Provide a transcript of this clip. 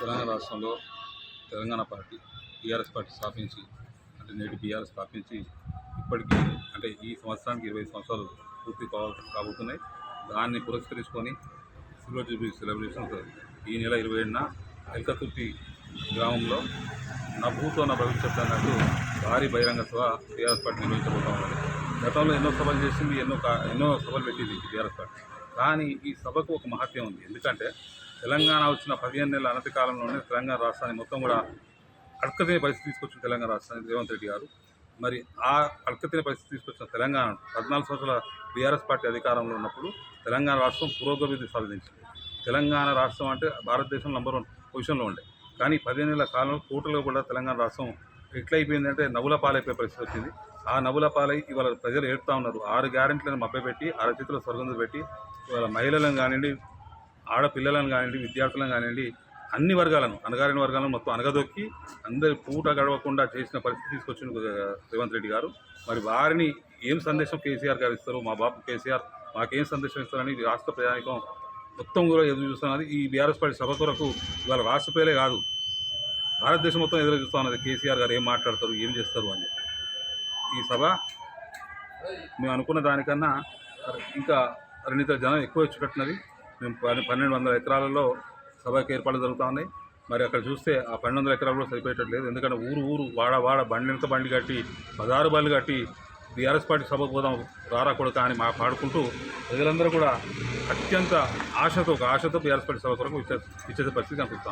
తెలంగాణ రాష్ట్రంలో Telangana party TRS party స్థాపించి అంటే నేటి బీఆర్ఎస్ స్థాపించి ఇప్పటికీ అంటే ఈ సంవత్సరానికి ఇరవై సంవత్సరాలు పూర్తి కాబోతున్నాయి. దాన్ని పురస్కరించుకొని సిల్వర్ జూబ్లీ సెలబ్రేషన్స్ ఈ నెల ఇరవై ఏడున ఎల్కతుర్తి గ్రామంలో నా భూతో నా భవిష్యత్తు అన్నట్టు భారీ బహిరంగ సభ టీఆర్ఎస్ పార్టీ నిర్వహించబోతా ఉన్నది. గతంలో ఎన్నో సభలు చేసింది ఎన్నో కా- ఎన్నో సభలు పెట్టింది టీఆర్ఎస్ పార్టీ. కానీ ఈ సభకు ఒక మహత్యం ఉంది. ఎందుకంటే తెలంగాణ వచ్చిన పదిహేను నెలల అనతి కాలంలోనే తెలంగాణ రాష్ట్రాన్ని మొత్తం కూడా అడకతినే పరిస్థితి తీసుకొచ్చిన తెలంగాణ రాష్ట్రాన్ని రేవంత్ రెడ్డి గారు. మరి ఆ అడకతినే పరిస్థితి తీసుకొచ్చిన తెలంగాణ పద్నాలుగు సంవత్సరాల బీఆర్ఎస్ పార్టీ అధికారంలో ఉన్నప్పుడు తెలంగాణ రాష్ట్రం పురోగతి సాధించింది. తెలంగాణ రాష్ట్రం అంటే భారతదేశం నంబర్ వన్ పొజిషన్లో ఉండే. కానీ పదిహేను నెలల కాలంలో కోటలో కూడా తెలంగాణ రాష్ట్రం ఎట్లయిపోయిందంటే నవ్వుల పాలైపోయే పరిస్థితి వచ్చింది. ఆ నవ్వుల పాలై ఇవాళ ప్రజలు ఏడుతూ ఉన్నారు. ఆరు గ్యారెంట్లను మభ్యపెట్టి చేతుల స్వర్గం పెట్టి ఇవాళ మహిళలను కానివ్వండి ఆడపిల్లలను కానివ్వండి విద్యార్థులను కానివ్వండి అన్ని వర్గాలను అనగారిన వర్గాలను మొత్తం అనగదొక్కి అందరి పూట గడవకుండా చేసిన పరిస్థితి తీసుకొచ్చిన రేవంత్ రెడ్డి గారు. మరి వారిని ఏం సందేశం కేసీఆర్ గారు ఇస్తారు? మా బాబు కేసీఆర్ మాకేం సందేశం ఇస్తారని ఈ రాష్ట్ర ప్రజానికం మొత్తం కూడా ఎదురు చూస్తున్నది ఈ బీఆర్ఎస్ పార్టీ సభ కొరకు ఇవాళ రాష్ట్ర ప్రజలే కాదు. భారతదేశం మొత్తం ఎదురు చూస్తూ ఉన్నది కేసీఆర్ గారు ఏం మాట్లాడతారు ఏం చేస్తారు అని ఈ సభ మేము అనుకున్న దానికన్నా ఇంకా రెండిత జనం ఎక్కువ వచ్చేటట్టున్నది. మేము పన్నెండు వందల ఎకరాలలో సభకి ఏర్పాట్లు జరుగుతూ ఉన్నాయి మరి అక్కడ చూస్తే ఆ పన్నెండు వందల ఎకరాలు కూడా సరిపోయేటట్లేదు ఎందుకంటే ఊరు ఊరు వాడ వాడ బండి బండి కట్టి పదహారు బళ్ళు కట్టి బీఆర్ఎస్ పార్టీ సభకు పోదాం రారా కొడుక అని మా పాడుకుంటూ ప్రజలందరూ కూడా అత్యంత ఆశతో ఒక ఆశతో బీఆర్ఎస్ పార్టీ సభ కొరకు ఇచ్చే ఇచ్చే పరిస్థితి కనిపిస్తూ